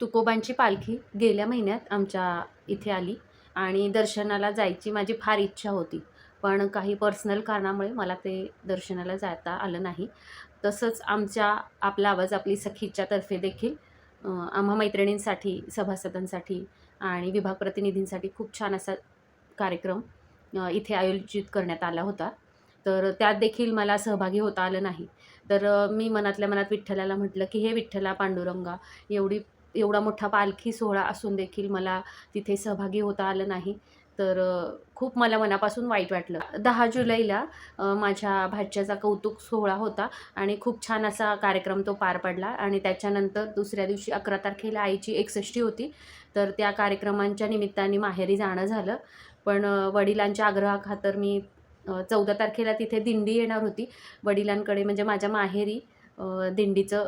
तुकोबांची पालखी गेल्या महिन्यात आमच्या इथे आली आणि दर्शनाला जायची माझी फार इच्छा होती. पण काही पर्सनल कारणामुळे मला ते दर्शनाला जाता आलं नाही. तसंच आमच्या आपला आवाज आपली सखीच्या तर्फे देखील आम्हा मैत्रिणींसाठी सभासदांसाठी आणि विभाग प्रतिनिधींसाठी खूप छान असा कार्यक्रम इथे आयोजित करण्यात आला होता. तर त्यात देखील मला सहभागी होता आलं नाही. तर मी मनातल्या मनात विठ्ठलाला म्हटलं की हे विठ्ठला पांडुरंगा एवढी एवढा मोठा पालखी सोहळा असून देखील मला तिथे सहभागी होता आलं नाही. तर खूप मला मनापासून वाईट वाटलं. दहा जुलैला माझ्या भाच्याचा कौतुक सोहळा होता आणि खूप छान असा कार्यक्रम तो पार पडला आणि त्याच्यानंतर दुसऱ्या दिवशी अकरा तारखेला आईची एकसष्टी होती. तर त्या कार्यक्रमांच्या निमित्ताने माहेरी जाणं झालं. पण वडिलांच्या आग्रहाखातर मी चौदा तारखेला तिथे दिंडी येणार होती. वडिलांकडे म्हणजे माझ्या माहेरी दिंडीचं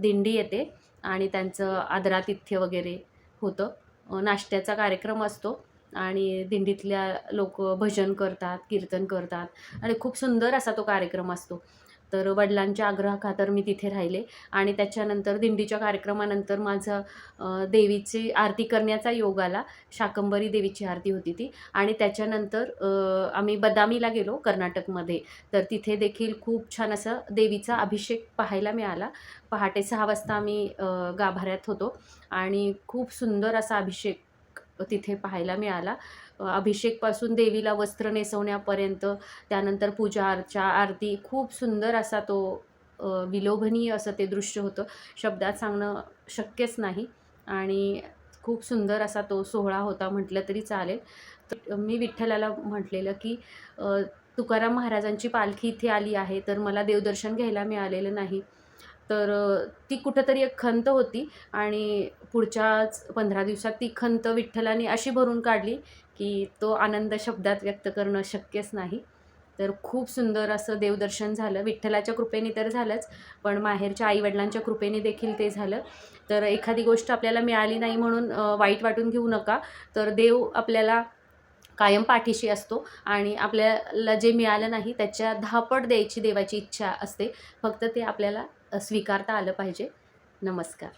दिंडी येते. आणि त्यांचं आदरातिथ्य वगैरे होतं. नाश्त्याचा कार्यक्रम असतो आणि दिंडीतल्या लोक भजन करतात कीर्तन करतात. आणि खूप सुंदर असा तो कार्यक्रम असतो. तर वडिलांच्या आग्रहाखातर मी तिथे राहिले आणि त्याच्यानंतर दिंडीच्या कार्यक्रमानंतर माझं देवीची आरती करण्याचा योग आला. शाकंबरी देवीची आरती होती ती. आणि त्याच्यानंतर आम्ही बदामीला गेलो कर्नाटकमध्ये. तर तिथे देखील खूप छान असं देवीचा अभिषेक पाहायला मिळाला. पहाटे सहा वाजता आम्ही गाभाऱ्यात होतो आणि खूप सुंदर असा अभिषेक तिथे पाहायला मिळाला. अभिषेकपासून देवीला वस्त्र नेसवण्यापर्यंत त्यानंतर पूजा अर्चा आरती खूप सुंदर असा तो विलोभनीय असं ते दृश्य होतं. शब्दात सांगणं शक्यच नाही. आणि खूप सुंदर असा तो सोहळा होता म्हटलं तरी चालेल. तर मी विठ्ठलाला म्हटलेलं की तुकाराम महाराजांची पालखी इथे आली आहे तर मला देवदर्शन घ्यायला मिळालेलं नाही. तर ती कुठंतरी एक खंत होती आणि पुढच्याच पंधरा दिवसात ती खंत विठ्ठलाने अशी भरून काढली की तो आनंद शब्दात व्यक्त करणं शक्यच नाही. तर खूप सुंदर असं देवदर्शन झालं. विठ्ठलाच्या कृपेने तर झालंच पण माहेरच्या आईवडिलांच्या कृपेने देखील ते झालं. तर एखादी गोष्ट आपल्याला मिळाली नाही म्हणून वाईट वाटून घेऊ नका. तर देव आपल्याला कायम पाठीशी असतो आणि आपल्याला जे मिळालं नाही त्याच्या धापट द्यायची देवाची इच्छा असते. फक्त ते आपल्याला स्वीकारता आलं पाहिजे. नमस्कार.